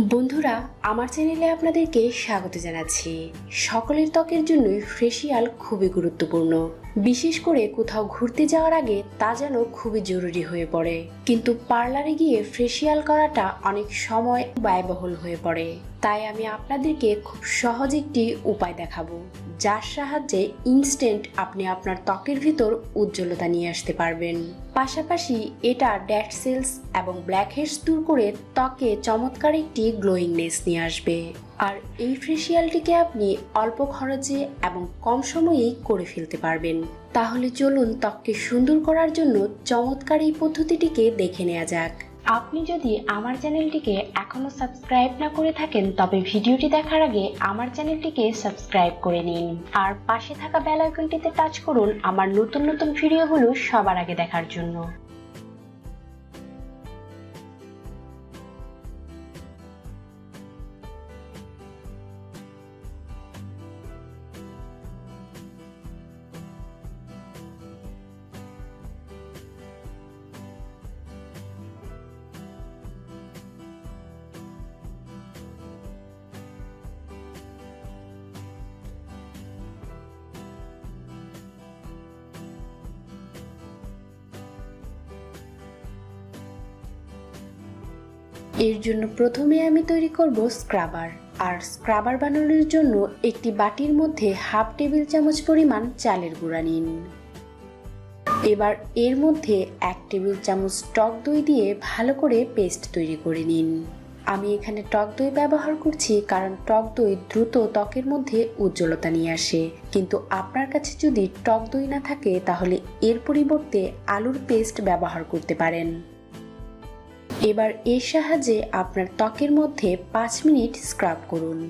বন্ধুরা, আমার চ্যানেলে আপনাদেরকে স্বাগত জানাচ্ছি। সকলের ত্বকের জন্যই ফেসিয়াল খুবই গুরুত্বপূর্ণ। বিশেষ করে কোথাও ঘুরতে যাওয়ার আগে তা যেন খুবই জরুরি হয়ে পড়ে। কিন্তু পার্লারে গিয়ে ফেসিয়াল করাটা অনেক সময় ব্যয়বহুল হয়ে পড়ে। তাই আমি আপনাদেরকে খুব সহজ একটি উপায় দেখাবো, যার সাহায্যে ইনস্ট্যান্ট আপনি আপনার ত্বকের ভিতর উজ্জ্বলতা নিয়ে আসতে পারবেন। পাশাপাশি এটা ড্যাট সেলস এবং ব্ল্যাক হেডস দূর করে ত্বকে চমৎকার একটি গ্লোয়িংনেস নিয়ে আসবে। আর এই ফেসিয়ালটিকে আপনি অল্প খরচে এবং কম সময়েই করে ফেলতে পারবেন। তাহলে চলুন ত্বককে সুন্দর করার জন্য চমৎকার এই পদ্ধতিটিকে দেখে নেওয়া যাক। আপনি যদি আমার চ্যানেলটিকে এখনও সাবস্ক্রাইব না করে থাকেন, তবে ভিডিওটি দেখার আগে আমার চ্যানেলটিকে সাবস্ক্রাইব করে নিন। আর পাশে থাকা বেল আইকনটিতে টাচ করুন আমার নতুন নতুন ভিডিওগুলো সবার আগে দেখার জন্য। এর জন্য প্রথমে আমি তৈরি করব স্ক্রাবার। আর স্ক্রাবার বানানোর জন্য একটি বাটির মধ্যে হাফ টেবিল চামচ পরিমাণ চালের গুঁড়া নিন। এবার এর মধ্যে এক টেবিল চামচ টক দই দিয়ে ভালো করে পেস্ট তৈরি করে নিন। আমি এখানে টক দই ব্যবহার করছি কারণ টক দই দ্রুত ত্বকের মধ্যে উজ্জ্বলতা নিয়ে আসে। কিন্তু আপনার কাছে যদি টক দই না থাকে, তাহলে এর পরিবর্তে আলুর পেস্ট ব্যবহার করতে পারেন। এবার এর সাহায্যে আপনার ত্বকের মধ্যে পাঁচ মিনিট স্ক্রাব করুন।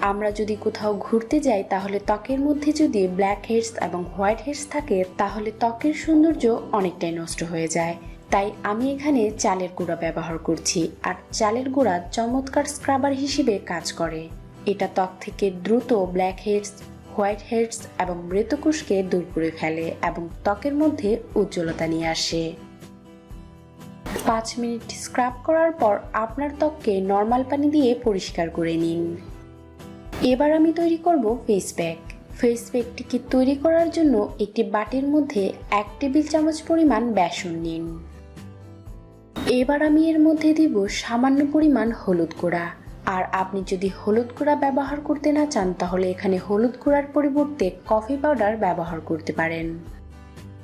আমরা যদি কোথাও ঘুরতে যাই, তাহলে ত্বকের মধ্যে যদি ব্ল্যাক হেডস এবং হোয়াইট হেডস থাকে, তাহলে ত্বকের সৌন্দর্য অনেকটাই নষ্ট হয়ে যায়। তাই আমি এখানে চালের গুঁড়া ব্যবহার করছি আর চালের গুঁড়া চমৎকার স্ক্রাবার হিসেবে কাজ করে। এটা ত্বক থেকে দ্রুত ব্ল্যাক হেডস, হোয়াইট হেডস এবং মৃতকোষকে দূর করে ফেলে এবং ত্বকের মধ্যে উজ্জ্বলতা নিয়ে আসে। পাঁচ মিনিট স্ক্রাব করার পর আপনার ত্বককে নর্মাল পানি দিয়ে পরিষ্কার করে নিন। এবার আমি তৈরি করব ফেস প্যাক ফেস প্যাকটিকে তৈরি করার জন্য একটি বাটির মধ্যে এক টেবিল চামচ পরিমাণ বেসন নিন। এবার আমি এর মধ্যে দিব সামান্য পরিমাণ হলুদ গুঁড়া। আর আপনি যদি হলুদ গুঁড়া ব্যবহার করতে না চান, তাহলে এখানে হলুদ গুঁড়ার পরিবর্তে কফি পাউডার ব্যবহার করতে পারেন।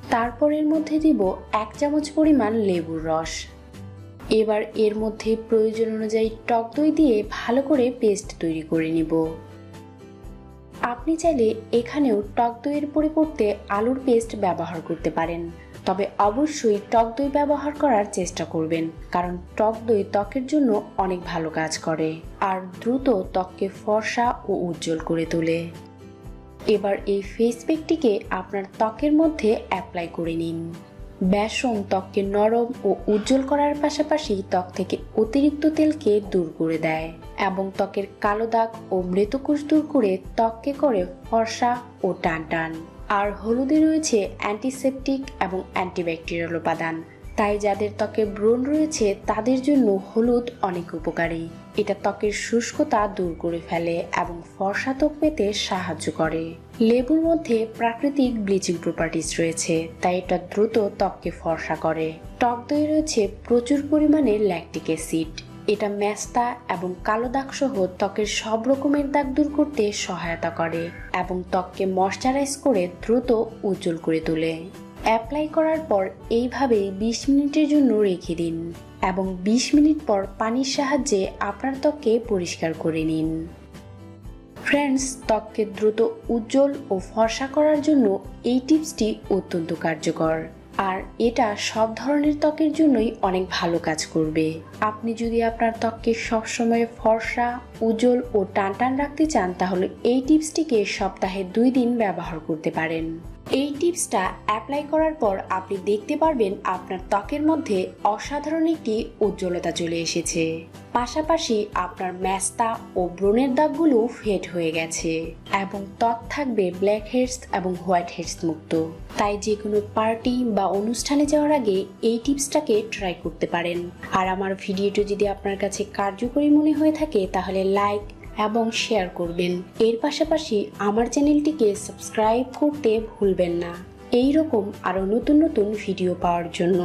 তারপর এর মধ্যে দিব এক চামচ পরিমাণ লেবুর রস। এবার এর মধ্যে প্রয়োজন অনুযায়ী টক দই দিয়ে ভালো করে পেস্ট তৈরি করে নিব। আপনি চাইলে এখানেও টক দইয়ের পরিবর্তে আলুর পেস্ট ব্যবহার করতে পারেন। তবে অবশ্যই টক দই ব্যবহার করার চেষ্টা করবেন, কারণ টক দই ত্বকের জন্য অনেক ভালো কাজ করে আর দ্রুত ত্বককে ফর্সা ও উজ্জ্বল করে তোলে। এবার এই ফেস প্যাকটিকে আপনার ত্বকের মধ্যে অ্যাপ্লাই করে নিন। বেসন ত্বককে নরম ও উজ্জ্বল করার পাশাপাশি ত্বক থেকে অতিরিক্ত তেলকে দূর করে দেয় এবং ত্বকের কালো দাগ ও মৃতকোষ দূর করে ত্বককে করে ফর্সা ও টান টান আর হলুদে রয়েছে অ্যান্টিসেপটিক এবং অ্যান্টিব্যাকটেরিয়াল উপাদান। তাই যাদের ত্বকে ব্রণ রয়েছে, তাদের জন্য হলুদ অনেক উপকারী। এটা ত্বকের শুষ্কতা দূর করে ফেলে এবং ফর্সা ত্বক পেতে সাহায্য করে। লেবুর মধ্যে প্রাকৃতিক ব্লিচিং প্রপার্টিস রয়েছে, তাই এটা দ্রুত ত্বককে ফর্সা করে। টক দই রয়েছে প্রচুর পরিমাণে ল্যাকটিক অ্যাসিড এটা ম্যাস্তা এবং কালো দাগ সহ ত্বকের সব রকমের দাগ দূর করতে সহায়তা করে এবং ত্বককে ময়শ্চারাইজ করে দ্রুত উজ্জ্বল করে তোলে। অ্যাপ্লাই করার পর এইভাবেই বিশ মিনিটের জন্য রেখে দিন। এবং বিশ মিনিট পর পানির সাহায্যে আপনার ত্বককে পরিষ্কার করে নিন। ফ্রেন্ডস, ত্বককে দ্রুত উজ্জ্বল ও ফর্সা করার জন্য এই টিপসটি অত্যন্ত কার্যকর। আর এটা সব ধরনের ত্বকের জন্যই অনেক ভালো কাজ করবে। আপনি যদি আপনার ত্বককে সবসময় ফর্সা, উজ্জ্বল ও টান টান রাখতে চান, তাহলে এই টিপসটিকে সপ্তাহে দুই দিন ব্যবহার করতে পারেন। এই টিপসটা অ্যাপ্লাই করার পর আপনি দেখতে পারবেন আপনার ত্বকের মধ্যে অসাধারণ একটি উজ্জ্বলতা চলে এসেছে। পাশাপাশি আপনার ম্যাস্তা ও ব্রণের দাগগুলো ফেড হয়ে গেছে এবং ত্বক থাকবে ব্ল্যাক হেডস এবং হোয়াইট হেডস মুক্ত। তাই যে কোনো পার্টি বা অনুষ্ঠানে যাওয়ার আগে এই টিপসটাকে ট্রাই করতে পারেন। আর আমার ভিডিওটি যদি আপনার কাছে কার্যকরী মনে হয়ে থাকে তাহলে লাইক এবং শেয়ার করবেন। এর পাশাপাশি আমার চ্যানেলটিকে সাবস্ক্রাইব করতে ভুলবেন না। এই রকম আরও নতুন নতুন ভিডিও পাওয়ার জন্য।